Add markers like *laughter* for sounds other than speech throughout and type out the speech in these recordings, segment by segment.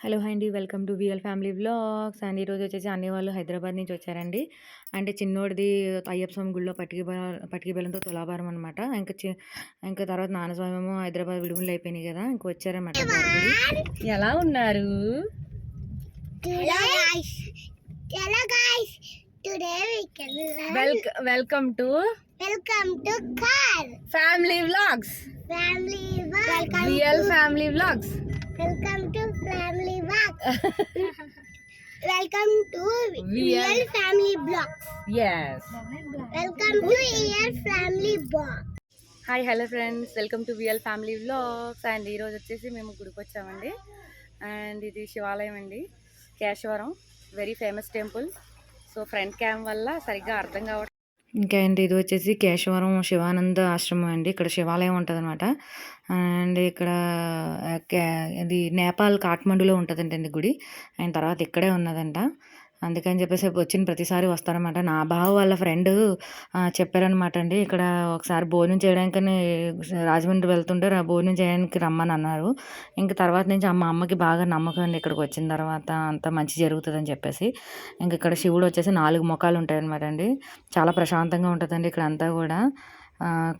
Hello అండి. Welcome to VL family vlogs. And ఈరోజు వచ్చేసి అన్ని వాళ్ళు హైదరాబాద్ నుంచి వచ్చారండి. అంటే చిన్నోడిది అయ్యప్ప స్వామి గుడిలో పట్టికి పట్టికి బెల్లంతో తులాభారం అనమాట ఇంకా ఇంకా తర్వాత నాన్నస్వామి ఏమో హైదరాబాద్ విడుదల అయిపోయినాయి కదా ఇంక వచ్చారనమాట ఎలా ఉన్నారు? Welcome to to car family vlogs VL family vlogs to family walk. *laughs* welcome to VL. real family blocks. Yes Welcome to real family block. Hi hello friends welcome to VL family vlogs and ఈరోజు వచ్చేసి మేము గుడికి వచ్చామండి and ఇది శివాలయం అండి Keshavaram very famous temple so front cam వల్ల సరిగ్గా అర్థం కావట్లేదు ఇంకా అండి ఇది వచ్చేసి కేశవరం శివానంద ఆశ్రమం అండి. ఇక్కడ శివాలయం ఉంటుంది అనమాట అండ్ ఇక్కడ కే- ఇది నేపాల్ కాఠ్మండూలో ఉంటుందంటండి గుడి. అండ్ తర్వాత ఇక్కడే ఉన్నదంట. అందుకని చెప్పేసి వచ్చిన ప్రతిసారి వస్తారనమాట నా బావ వాళ్ళ ఫ్రెండ్ చెప్పారనమాట అండి ఇక్కడ ఒకసారి భోజనం చేయడానికని రాజమండ్రి వెళ్తుంటే భోజనం చేయడానికి రమ్మని అన్నారు. ఇంక తర్వాత నుంచి అమ్మ అమ్మకి బాగా నమ్మకం అండి ఇక్కడికి వచ్చిన తర్వాత అంతా మంచి జరుగుతుందని చెప్పేసి. ఇంక ఇక్కడ శివుడు వచ్చేసి నాలుగు ముఖాలు ఉంటాయన్నమాట అండి. చాలా ప్రశాంతంగా ఉంటుందండి ఇక్కడ అంతా కూడా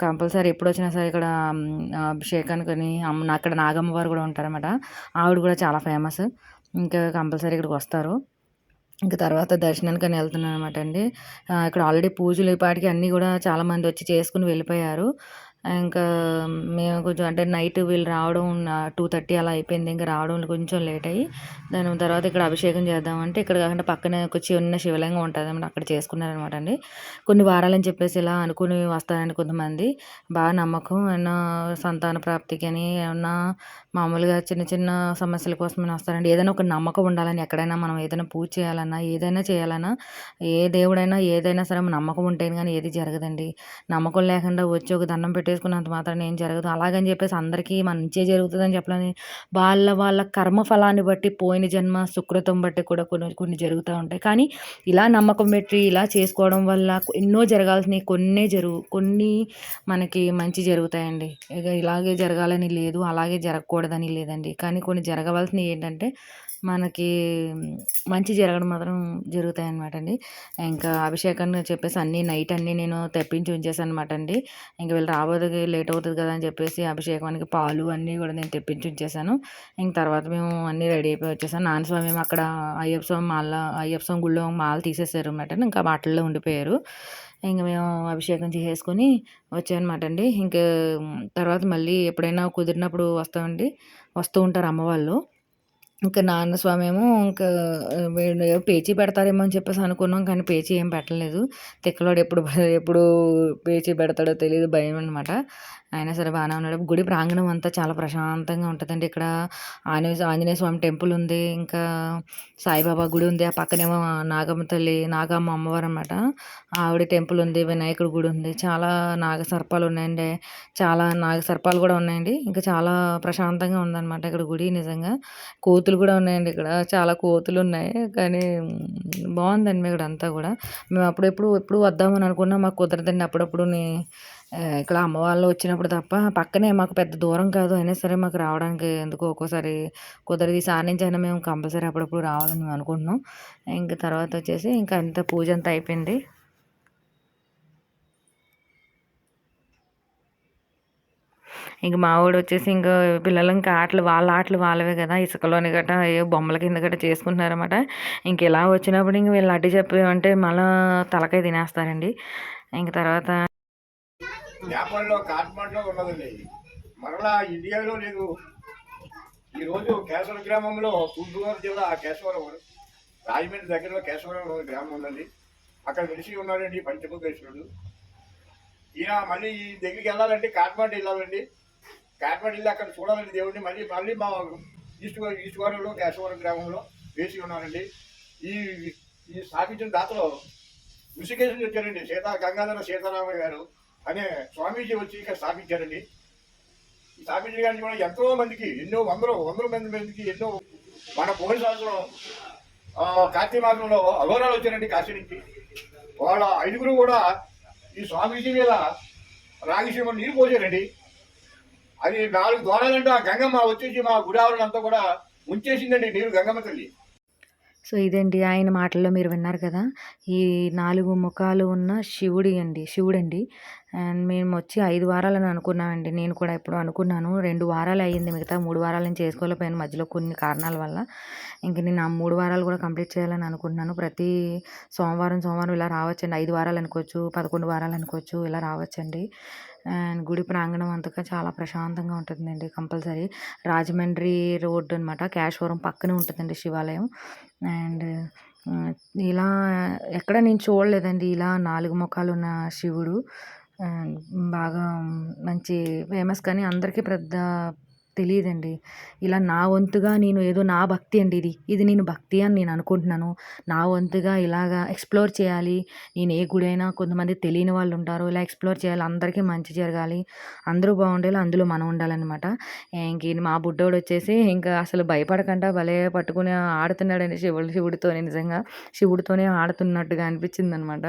కంపల్సరీ ఎప్పుడు వచ్చినా సరే ఇక్కడ మ్, ఆ, అమ్మ అక్కడ నాగమ్మ వారు కూడా ఉంటారన్నమాట. ఆవిడ కూడా చాలా ఫేమస్. ఇంకా కంపల్సరీ ఇక్కడికి వస్తారు. ఇంకా తర్వాత దర్శనానికి అని వెళ్తున్నాను అనమాట అండి ఇక్కడ ఆల్రెడీ పూజలు ఈ పాటికి అన్నీ కూడా చాలామంది వచ్చి చేసుకుని వెళ్ళిపోయారు. ఇంకా మేము కొంచెం అంటే నైట్ వీళ్ళు రావడం టూ థర్టీ అలా అయిపోయింది. ఇంకా రావడం కొంచెం లేట్ అయ్యి దాని తర్వాత ఇక్కడ అభిషేకం చేద్దామంటే ఇక్కడ కాకుండా పక్కనే ఒక చిన్న శివలింగం ఉంటుంది అనమాట అక్కడ చేసుకున్నారనమాట అండి. కొన్ని వారాలని చెప్పేసి ఇలా అనుకుని వస్తారండి కొంతమంది. బాగా నమ్మకం. ఏమన్నా సంతాన ప్రాప్తికి అని ఏమన్నా మామూలుగా చిన్న చిన్న సమస్యల కోసమైనా వస్తారండి. ఏదైనా ఒక నమ్మకం ఉండాలని ఎక్కడైనా మనం ఏదైనా పూజ చేయాలన్నా ఏదైనా చేయాలన్నా ఏ దేవుడైనా ఏదైనా సరే నమ్మకం ఉంటేనే కానీ ఏది జరగదండి. నమ్మకం లేకుండా వచ్చి ఒక దండం పెట్టేసుకున్నంత మాత్రం ఏం జరగదు. అలాగని చెప్పేసి అందరికీ మంచి జరుగుతుందని చెప్పలేని వాళ్ళ వాళ్ళ కర్మ ఫలాన్ని బట్టి పోయిన జన్మ సుకృతం బట్టి కూడా కొన్ని కొన్ని జరుగుతూ ఉంటాయి. కానీ ఇలా నమ్మకం పెట్టి ఇలా చేసుకోవడం వల్ల ఎన్నో జరగాల్సినవి కొన్నే జరుగు కొన్ని మనకి మంచి జరుగుతాయండి. ఇక ఇలాగే జరగాలని లేదు అలాగే జరగకూడదని లేదండి. కానీ కొన్ని జరగవలసినవి ఏంటంటే మనకి మంచి జరగడం మాత్రం జరుగుతాయి అనమాట అండి ఇంకా అభిషేకాన్ని చెప్పేసి అన్నీ నైట్ అన్నీ నేను తెప్పించి ఉంచేసాను అనమాట అండి ఇంక వీళ్ళు రాబోతుంది లేట్ అవుతుంది కదా అని చెప్పేసి అభిషేకానికి పాలు అన్నీ కూడా నేను తెప్పించి ఉంచేసాను. ఇంక తర్వాత మేము అన్నీ రెడీ అయిపోయి వచ్చేసాను నాన్నస్వామి అక్కడ అయ్యప్ప స్వామి మాల అయ్యప్ప స్వామి గుళ్ళో మాల తీసేసారు అనమాట ఇంకా వాటిల్లో ఉండిపోయారు. ఇంక మేము అభిషేకం చేసేసుకొని వచ్చామన్నమాట అండి ఇంకా తర్వాత మళ్ళీ ఎప్పుడైనా కుదిరినప్పుడు వస్తామండి. వస్తూ ఉంటారు అమ్మవాళ్ళు. ఇంకా నాన్న స్వామి ఏమో ఇంకా పేచీ పెడతారేమో అని చెప్పేసి అనుకున్నాం కానీ పేచీ ఏం పెట్టలేదు. తిక్కలోడు ఎప్పుడు ఎప్పుడు పేచీ పెడతాడో తెలియదు భయం అనమాట అయినా సరే బాగానే ఉన్నాడు. గుడి ప్రాంగణం అంతా చాలా ప్రశాంతంగా ఉంటుందండి. ఇక్కడ ఆంజనేయ ఆంజనేయ స్వామి టెంపుల్ ఉంది. ఇంకా సాయిబాబా గుడి ఉంది. ఆ పక్కనేమో నాగమ్మ తల్లి నాగమ్మ అమ్మవారు అనమాట ఆవిడ టెంపుల్ ఉంది. వినాయకుడి గుడి ఉంది. చాలా నాగ సర్పాలు ఉన్నాయండి. చాలా నాగ సర్పాలు కూడా ఉన్నాయండి. ఇంకా చాలా ప్రశాంతంగా ఉందన్నమాట ఇక్కడ గుడి నిజంగా. కోతులు కూడా ఉన్నాయండి ఇక్కడ. చాలా కోతులు ఉన్నాయి. కానీ బాగుందండి ఇక్కడ అంతా కూడా. మేము అప్పుడెప్పుడు ఎప్పుడు వద్దామని అనుకున్నా మాకు కుదరదండి. అప్పుడప్పుడు ఇక్కడ అమ్మ వాళ్ళు వచ్చినప్పుడు తప్ప పక్కనే మాకు పెద్ద దూరం కాదు. అయినా సరే మాకు రావడానికి ఎందుకు ఒక్కోసారి కుదరదు. ఈసారి నుంచి అయినా మేము కంపల్సరీ అప్పుడప్పుడు రావాలని మేము అనుకుంటున్నాం. ఇంకా తర్వాత వచ్చేసి ఇంకా అంత పూజ అంతా అయిపోయింది. ఇంక మా వాడు వచ్చేసి ఇంకా పిల్లలు ఇంకా ఆటలు వాళ్ళ ఆటలు వాళ్ళవే కదా. ఇసుకలోని గట్ట ఏ బొమ్మల కింద గట్ట చేసుకుంటున్నారన్నమాట. ఇంక ఇలా వచ్చినప్పుడు ఇంక వీళ్ళు అడ్డు చెప్పామంటే మళ్ళీ తలకాయ తినేస్తారండి. ఇంక తర్వాత నేపాల్లో కాఠ్మండ్లో ఉన్నదండి మరలా ఇండియాలో లేదు. ఈరోజు కేశవర గ్రామంలో తూర్పుగోదావరి జిల్లా కేశవరం రాజమండ్రి దగ్గరలో కేశవరం గ్రామం ఉందండి. అక్కడ వెలిసి ఉన్నాడండి పంచముఖేశ్వరుడు. ఈయన మళ్ళీ ఈ దగ్గరికి వెళ్ళాలంటే కాఠ్మండు వెళ్ళాలండి. కాఠ్మండు వెళ్ళి అక్కడ చూడాలండి దేవుడిని మళ్ళీ మళ్ళీ మా ఈస్ట్ ఈస్ట్ గోదావరిలో కేశవరం గ్రామంలో వేసి ఉన్నారండి ఈ ఈ స్థాపించిన దాతలో ఋషికేశ్వరుడు వచ్చారండి. సీతా గంగాధర సీతారామయ్య గారు. అనే స్వామీజీ వచ్చి ఇక్కడ స్థాపించారండి. ఈ స్థాపించిన కానీ కూడా ఎంతో మందికి ఎన్నో వందలు వందల మంది మందికి ఎన్నో మన పోలీస్ సంవత్సరం కార్తీ కార్తీక మాసంలో అఘోరాలు వచ్చారండి కాశీ నుంచి. వాళ్ళ ఐదుగురు కూడా ఈ స్వామీజీ మీద రాగిసీమ నీరు పోసారండి. అది నాలుగు ద్వారాలంటే ఆ గంగమ్మ వచ్చేసి మా గుడి ఆవరణంతా కూడా ఉంచేసిందండి నీరు గంగమ్మ తల్లి. సో ఇదండి ఆయన మాటల్లో మీరు విన్నారు కదా ఈ నాలుగు ముఖాలు ఉన్న శివుడి అండి శివుడండి. అండ్ మేము వచ్చి ఐదు వారాలని అనుకున్నామండి. నేను కూడా ఎప్పుడు అనుకున్నాను. రెండు వారాలు అయ్యింది మిగతా మూడు వారాలు నేను చేసుకోలేకపోయాను మధ్యలో కొన్ని కారణాల వల్ల. ఇంక నేను ఆ మూడు వారాలు కూడా కంప్లీట్ చేయాలని అనుకున్నాను. ప్రతి సోమవారం సోమవారం ఇలా రావచ్చండి. ఐదు వారాలు అనుకోవచ్చు పదకొండు వారాలు అనుకోవచ్చు ఇలా రావచ్చండి. అండ్ గుడి ప్రాంగణం అంతగా చాలా ప్రశాంతంగా ఉంటుందండి కంపల్సరీ. రాజమండ్రి రోడ్డు అనమాట క్యాశ్వరం పక్కనే ఉంటుందండి శివాలయం. అండ్ ఇలా ఎక్కడ నేను చూడలేదండి. ఇలా నాలుగు ముఖాలు ఉన్న శివుడు. అండ్ బాగా మంచి ఫేమస్ కానీ అందరికీ పెద్ద తెలియదండి. ఇలా నా వంతుగా నేను ఏదో నా భక్తి అండి ఇది. ఇది నేను భక్తి అని నేను అనుకుంటున్నాను. నా వంతుగా ఇలాగా ఎక్స్ప్లోర్ చేయాలి. నేను ఏ గుడి అయినా కొంతమంది తెలియని వాళ్ళు ఉంటారు. ఇలా ఎక్స్ప్లోర్ చేయాలి. అందరికీ మంచి జరగాలి. అందరూ బాగుండేలా. అందులో మనం ఉండాలన్నమాట. ఇంక మా బుడ్డోడు వచ్చేసి ఇంకా అసలు భయపడకుండా భలే పట్టుకుని ఆడుతున్నాడని శివుడు శివుడితోనే నిజంగా. శివుడితోనే ఆడుతున్నట్టుగా అనిపించింది అనమాట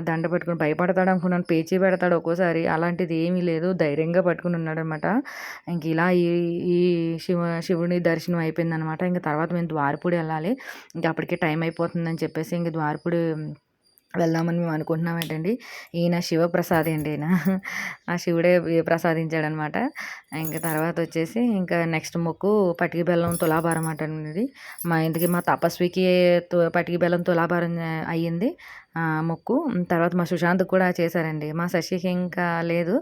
దండ పట్టుకుని భయపడతాడు అనుకున్నాను. పేచీ పెడతాడు ఒక్కోసారి. అలాంటిది ఏమీ లేదు. ధైర్యంగా పట్టుకుని ఉన్నాడనమాట ఇంక ఇలా ఈ ఈ ఈ శివ శివుని దర్శనం అయిపోయిందనమాట ఇంకా తర్వాత మేము ద్వారపూడి వెళ్ళాలి. ఇంకా అప్పటికే టైం అయిపోతుందని చెప్పేసి ఇంక ద్వారపూడి వెళ్దామని మేము అనుకుంటున్నాం ఏంటండి. ఈయన శివప్రసాద్ అండి ఈయన. ఆ శివుడే ప్రసాదించాడనమాట ఇంకా తర్వాత వచ్చేసి ఇంకా నెక్స్ట్ మొక్కు పటికి బెల్లం తులాభారం అంటండి మా ఇంటికి మా తపస్వికి తు- పటికి బెల్లం తులాభారం అయ్యింది. మొక్కు. తర్వాత మా సుశాంత్ కూడా చేశారండి. మా శశికి ఇంకా లేదు.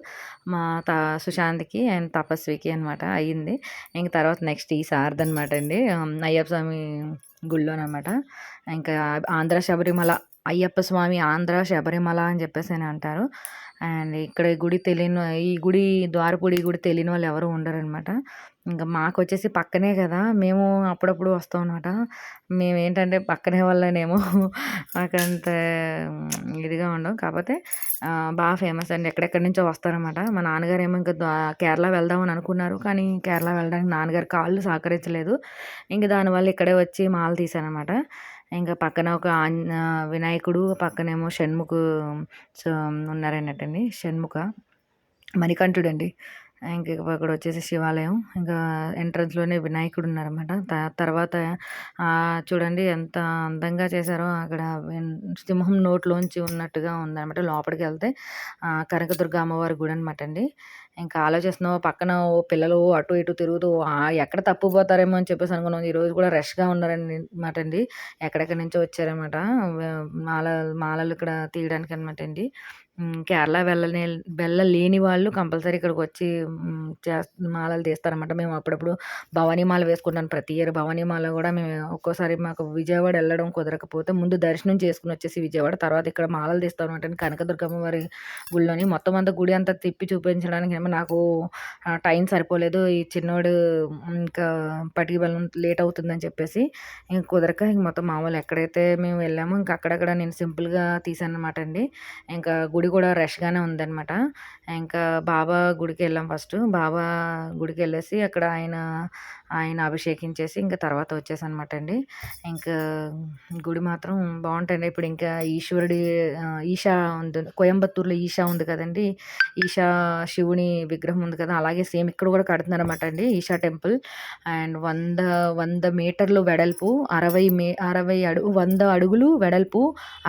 మా త సుశాంత్కి అండ్ తపస్వికి అనమాట అయ్యింది. ఇంక తర్వాత నెక్స్ట్ ఈ సారథి అనమాట అండి. అయ్యప్ప స్వామి గుళ్ళోనమాట ఇంకా ఆంధ్ర శబరిమల అయ్యప్ప స్వామి ఆంధ్ర శబరిమల అని చెప్పేసి అని అంటారు. అండ్ ఇక్కడ ఈ గుడి తెలియని ఈ గుడి ద్వారపూడి గుడి తెలియని వాళ్ళు ఎవరు ఉండరు అనమాట ఇంకా మాకు వచ్చేసి పక్కనే కదా మేము అప్పుడప్పుడు వస్తాం అనమాట మేము ఏంటంటే పక్కనే వల్లనేమో మాకంత ఇదిగా ఉండం కాకపోతే బాగా ఫేమస్ అండి. ఎక్కడెక్కడి నుంచో వస్తారనమాట మా నాన్నగారు ఏమో ఇంకా కేరళ కేరళ వెళ్దామని అనుకున్నారు. కానీ కేరళ వెళ్ళడానికి నాన్నగారు కాళ్ళు సహకరించలేదు. ఇంక దానివల్ల ఇక్కడే వచ్చి మాల తీశానమాట ఇంకా పక్కన ఒక వినాయకుడు పక్కనేమో షణ్ముఖ ఉన్నారన్నట్టండి. షణ్ముఖ మణికంఠుడు అండి ఇంక అక్కడ వచ్చేసి శివాలయం. ఇంకా ఎంట్రన్స్లోనే వినాయకుడు ఉన్నారన్నమాట తర్వాత చూడండి ఎంత అందంగా చేశారో అక్కడ సింహం నోట్లోంచి ఉన్నట్టుగా ఉందన్నమాట. లోపలికి వెళ్తే కనకదుర్గ అమ్మవారి గుడి అనమాట అండి ఇంకా ఆలోచిస్తున్నావు పక్కన ఓ పిల్లలు అటు ఇటు తిరుగుతూ ఎక్కడ తప్పిపోతారేమో అని చెప్పేసి అనుకున్నాం. ఈరోజు కూడా రష్గా ఉన్నారని అండి. ఎక్కడెక్కడి నుంచో వచ్చారనమాట మాల మాలలు ఇక్కడ తీయడానికి అనమాట అండి. కేరళ వెళ్ళని వెళ్ళలేని వాళ్ళు కంపల్సరీ ఇక్కడికి వచ్చి చే మాలలు తీస్తారనమాట మేము అప్పుడప్పుడు భవానీ మాల వేసుకుంటాను ప్రతి ఇయర్ భవానీ మాల కూడా మేము ఒక్కోసారి మాకు విజయవాడ వెళ్ళడం కుదరకపోతే ముందు దర్శనం చేసుకుని వచ్చేసి విజయవాడ తర్వాత ఇక్కడ మాలలు తీస్తాం అనమాట కనకదుర్గమ్మ వారి గుళ్ళోని మొత్తం అంతా గుడి అంతా తిప్పి చూపించడానికి నాకు టైం సరిపోలేదు. ఈ చిన్నోడు ఇంకా పట్టుకు బలం లేట్ అవుతుందని చెప్పేసి ఇంక కుదరక ఇంక మొత్తం మామూలు ఎక్కడైతే మేము వెళ్ళామో ఇంకా అక్కడక్కడ నేను సింపుల్గా తీసాను అనమాట అండి. ఇంకా గుడి కూడా రష్గానే ఉందన్నమాట. ఇంకా బాబా గుడికి వెళ్ళాం ఫస్ట్. బాబా గుడికి వెళ్ళేసి అక్కడ ఆయన ఆయన అభిషేకించేసి ఇంకా తర్వాత వచ్చేసనమాట అనమాట అండి. ఇంకా గుడి మాత్రం బాగుంటుంది ఇప్పుడు ఇంకా ఈశ్వరుడి ఈషా ఉంది. కోయంబత్తూరులో ఈషా ఉంది కదండి. ఈషా శివుని విగ్రహం ఉంది కదా అలాగే సేమ్ ఇక్కడ కూడా కడుతున్నారు అనమాట అండి ఈషా టెంపుల్. అండ్ వంద వంద మీటర్లు వెడల్పు అరవై మే అరవై అడుగు వంద అడుగులు వెడల్పు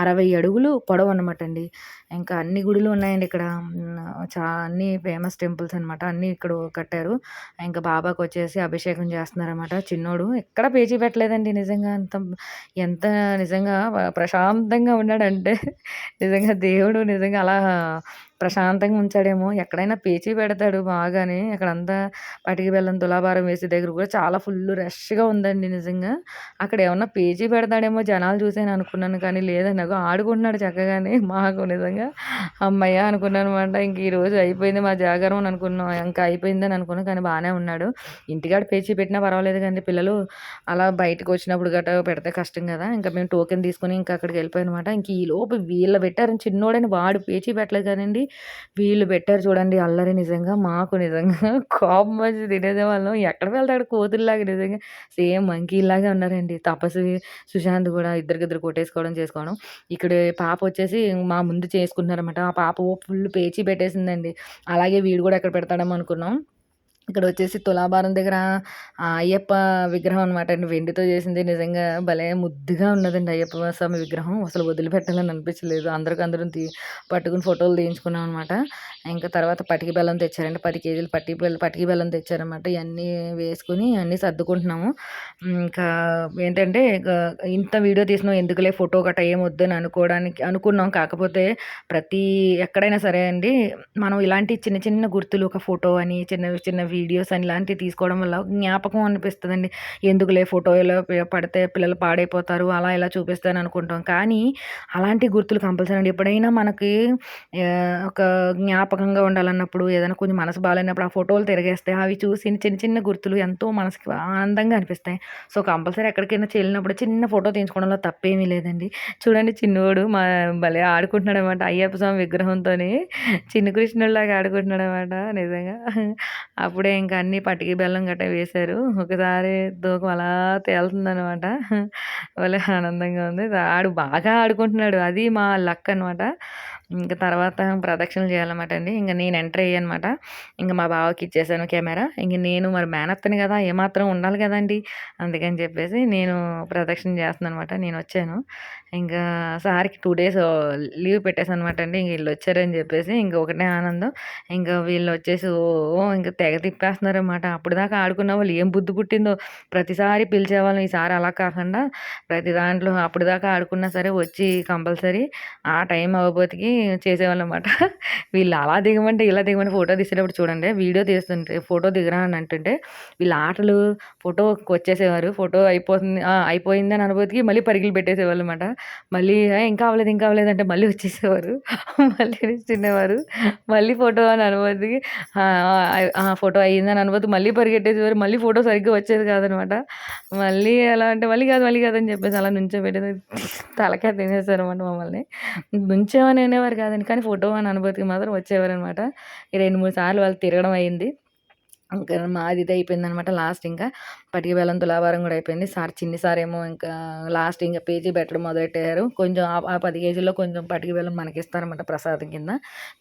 అరవై అడుగులు పొడవు అనమాట అండి. ఇంకా అన్ని గుడులు ఉన్నాయండి ఇక్కడ. చా అన్ని ఫేమస్ టెంపుల్స్ అనమాట అన్నీ ఇక్కడ కట్టారు. ఇంకా బాబాకి వచ్చేసి అభిషేకం చేస్తున్నారన్నమాట. చిన్నోడు ఎక్కడ పేచీ పెట్టలేదండి నిజంగా. అంత ఎంత నిజంగా ప్రశాంతంగా ఉన్నాడంటే నిజంగా దేవుడు నిజంగా అలా ప్రశాంతంగా ఉంచాడేమో. ఎక్కడైనా పేచీ పెడతాడు బాగానే. అక్కడంతా పటికి బెల్లం తులాభారం వేసే దగ్గర కూడా చాలా ఫుల్ రష్గా ఉందండి నిజంగా. అక్కడ ఏమన్నా పేచీ పెడతాడేమో జనాలు చూసాను అనుకున్నాను కానీ లేదండి. నాకు ఆడుకుంటున్నాడు చక్కగానే మాకు నిజంగా. అమ్మయ్య అనుకున్నాను అనమాట ఇంక ఈరోజు అయిపోయింది మా జాగారం అని అనుకున్నాం. ఇంకా అయిపోయిందని అనుకున్నాం కానీ బాగానే ఉన్నాడు. ఇంటికాడ పేచీ పెట్టినా పర్వాలేదు కానీ పిల్లలు అలా బయటకు వచ్చినప్పుడు గట్రా పెడితే కష్టం కదా. ఇంకా మేము టోకెన్ తీసుకుని ఇంకా అక్కడికి వెళ్ళిపోయాం అనమాట ఇంక ఈ లోపు వీళ్ళు పెట్టారని చిన్నోడని వాడు పేచీ పెట్టలేదు కానండి. వీళ్ళు పెట్టారు చూడండి అల్లరి నిజంగా మాకు నిజంగా. *laughs* కోపం వచ్చి తినేదే వాళ్ళం ఎక్కడ వెళ్తాడు కోతుల్లాగా నిజంగా. సేమ్ మంకీలాగా ఉన్నారండి. తపస్వి సుశాంత్ కూడా ఇద్దరికిద్దరు కొట్టేసుకోవడం చేసుకోవడం. ఇక్కడ పాప వచ్చేసి మా ముందు చేసుకుంటున్నారన్నమాట. ఆ పాప ఫుల్ పేచి పెట్టేసిందండి. అలాగే వీడు కూడా ఎక్కడ పెడతాడేమో అనుకున్నాం. ఇక్కడ వచ్చేసి తులాభారం దగ్గర అయ్యప్ప విగ్రహం అనమాట అండి. వెండితో చేసింది. నిజంగా భలే ముద్దుగా ఉన్నదండి అయ్యప్ప స్వామి విగ్రహం. అసలు వదిలిపెట్టాలని అనిపించలేదు. అందరికి అందరం తీ పట్టుకుని ఫోటోలు తీయించుకున్నాం అనమాట ఇంకా తర్వాత పటికి బెల్లం తెచ్చారండి. పది కేజీలు పట్టి బెల్లం పటికి బెల్లం తెచ్చారనమాట ఇవన్నీ వేసుకుని అన్నీ సర్దుకుంటున్నాము. ఇంకా ఏంటంటే ఇంత వీడియో తీసినాం ఎందుకులే? ఫోటో గట్రా ఏం వద్దని అనుకోవడానికి అనుకున్నాం. కాకపోతే ప్రతి ఎక్కడైనా సరే అండి మనం ఇలాంటి చిన్న చిన్న గుర్తులు ఒక ఫోటో అని చిన్న చిన్నవి వీడియోస్ అని ఇలాంటివి తీసుకోవడం వల్ల జ్ఞాపకం అనిపిస్తుందండి. ఎందుకులే ఫోటోలో పడితే పిల్లలు పాడైపోతారు అలా ఇలా చూపిస్తాను అనుకుంటాం. కానీ అలాంటి గుర్తులు కంపల్సరీ అండి. ఎప్పుడైనా మనకి ఒక జ్ఞాపకంగా ఉండాలన్నప్పుడు ఏదైనా కొంచెం మనసు బాగాలేనప్పుడు ఆ ఫోటోలు తిరిగేస్తే అవి చూసి చిన్న చిన్న గుర్తులు ఎంతో మనసుకి ఆనందంగా అనిపిస్తాయి. సో కంపల్సరీ ఎక్కడికైనా వెళ్ళినప్పుడు చిన్న ఫోటో తీయించుకోవడంలో తప్పేమీ లేదండి. చూడండి చిన్నోడు మా భలే ఆడుకుంటున్నాడు అనమాట అయ్యప్ప స్వామి విగ్రహంతో చిన్న కృష్ణుడిలాగా ఆడుకుంటున్నాడు అనమాట నిజంగా. అప్పుడే ఇంకా అన్ని పటికి బెల్లం గట్ట వేశారు. ఒకసారి దూకం అలా తేలుతుంది అనమాట ఆనందంగా ఉంది. ఆడు బాగా ఆడుకుంటున్నాడు. అది మా లక్ అనమాట ఇంకా తర్వాత ప్రదక్షిణలు చేయాలన్నమాట అండి. ఇంకా నేను ఎంటర్ అయ్యానమాట. ఇంకా మా బావకి ఇచ్చేసాను కెమెరా. ఇంక నేను మరి మేనత్తని కదా ఏమాత్రం ఉండాలి కదండి? అందుకని చెప్పేసి నేను ప్రదక్షిణ చేస్తున్నాను అనమాట నేను వచ్చాను. ఇంకా సార్కి టూ డేస్ లీవ్ పెట్టేసాను అనమాట అండి. ఇంక వీళ్ళు వచ్చారని చెప్పేసి ఇంక ఒకటే ఆనందం. ఇంకా వీళ్ళు వచ్చేసి ఓ ఇంకా తెగ తిప్పేస్తున్నారు అనమాట అప్పుడు దాకా ఆడుకున్న వాళ్ళు ఏం బుద్ధి పుట్టిందో? ప్రతిసారి పిలిచేవాళ్ళం. ఈసారి అలా కాకుండా ప్రతి దాంట్లో అప్పుడు దాకా ఆడుకున్నా సరే వచ్చి కంపల్సరీ ఆ టైం అవ్వబోతికి చేసేవాళ్ళం అనమాట వీళ్ళు అలా దిగమంటే ఇలా దిగమంటే ఫోటో తీసేటప్పుడు చూడండి వీడియో తీస్తుంటే ఫోటో దిగరా అని అంటుంటే వీళ్ళ ఆటలు ఫోటోకి వచ్చేసేవారు. ఫోటో అయిపోతుంది అయిపోయింది అని అనుభూతికి మళ్ళీ పరిగిలు పెట్టేసేవాళ్ళు అనమాట మళ్ళీ ఇంకా అవ్వలేదు ఇంకా అవ్వలేదు అంటే మళ్ళీ వచ్చేసేవారు. *laughs* మళ్ళీ తినేవారు మళ్ళీ ఫోటో అని అనుభూతికి "ఆ, ఫోటో అయ్యింది అని అనుభూతి మళ్ళీ పరిగెట్టేసేవారు. మళ్ళీ ఫోటో సరిగ్గా వచ్చేది కాదనమాట. మళ్ళీ ఎలా అంటే మళ్ళీ కాదు మళ్ళీ కాదు అని చెప్పేసి అలా నుంచోబెట్టేది తలకాయ తినేసారు అనమాట మమ్మల్ని. నుంచేమని అనేవారు. కాదండి. కానీ ఫోటో అని అనుభూతికి మాత్రం వచ్చేవారు అనమాట రెండు మూడు సార్లు వాళ్ళు తిరగడం అయింది. ఇంకా మాది ఇది అయిపోయింది అనమాట లాస్ట్ ఇంకా. పటికి బెల్లం తులాభారం కూడా అయిపోయింది. సార్ చిన్ని సార్ ఏమో ఇంకా లాస్ట్ ఇంకా పేజీ పెట్టడం మొదలెట్టారు. కొంచెం ఆ- పది కేజీల్లో కొంచెం పటికి బెల్లం మనకి ఇస్తారనమాట ప్రసాదం కింద.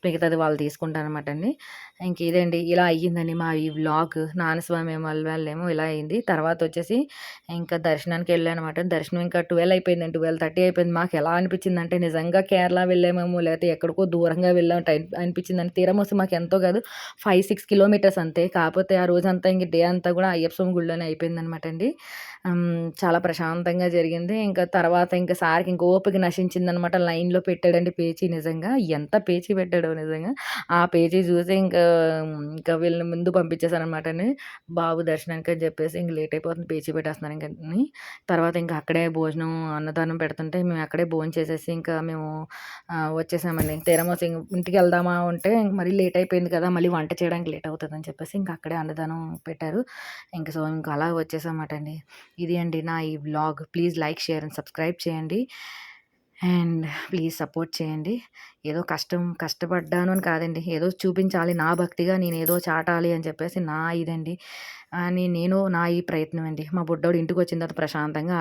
మిగతాది వాళ్ళు తీసుకుంటారనమాట అండి. ఇంక ఇదండి. ఇలా అయ్యిందండి మా ఈ వ్లాగ్ నానస్వామి వాళ్ళ వాళ్ళేమో ఇలా అయింది. తర్వాత వచ్చేసి ఇంకా దర్శనానికి వెళ్ళానమాట దర్శనం ఇంకా ట్వెల్వ్ అయిపోయింది ట్వెల్వ్ థర్టీ అయిపోయింది. మాకు ఎలా అనిపించింది అంటే నిజంగా కేరళ వెళ్ళామేమో లేకపోతే ఎక్కడికో దూరంగా వెళ్ళాము టైం అనిపించింది అని తీరం వస్తే మాకు ఎంతో కాదు. ఫైవ్ సిక్స్ కిలోమీటర్స్ అంతే. కాకపోతే ఆ రోజంతా ఇంక డే అంతా కూడా అయ్యప్ప స్వామి గుడిలోనే అయిపోయిందనమాట అండి చాలా ప్రశాంతంగా జరిగింది. ఇంకా తర్వాత ఇంకా సార్కి ఇంక ఓపిక నశించిందనమాట. లైన్లో పెట్టాడండి పేచీ నిజంగా. ఎంత పేచీ పెట్టాడో నిజంగా. ఆ పేచీ చూసి ఇంకా ఇంకా వీళ్ళని ముందు పంపించేశారనమాట అని బాబు దర్శనానికి అని చెప్పేసి ఇంక లేట్ అయిపోతుంది. పేచీ పెట్టేస్తున్నాను ఇంకా తర్వాత ఇంకా అక్కడే భోజనం అన్నదానం పెడుతుంటే మేము అక్కడే భోజనం చేసేసి ఇంకా మేము వచ్చేసామండి. తీరమోసి ఇంటికి వెళ్దామా ఉంటే ఇంక మరీ లేట్ అయిపోయింది కదా మళ్ళీ వంట చేయడానికి లేట్ అవుతుందని చెప్పేసి ఇంకా అక్కడే అన్నదానం పెట్టారు. ఇంకా సో ఇంకా అలా వచ్చేసామాట అండి ఇది అండి నా ఈ blog please like share and subscribe చేయండి. అండ్ ప్లీజ్ సపోర్ట్ చేయండి. ఏదో కష్టం కష్టపడ్డాను అని కాదండి. ఏదో చూపించాలి నా భక్తిగా నేను ఏదో చాటాలి అని చెప్పేసి నా ఇదండి. అని నేను నా ఈ ప్రయత్నం అండి. మా బుడ్డోడు ఇంటికి వచ్చిన తర్వాత ప్రశాంతంగా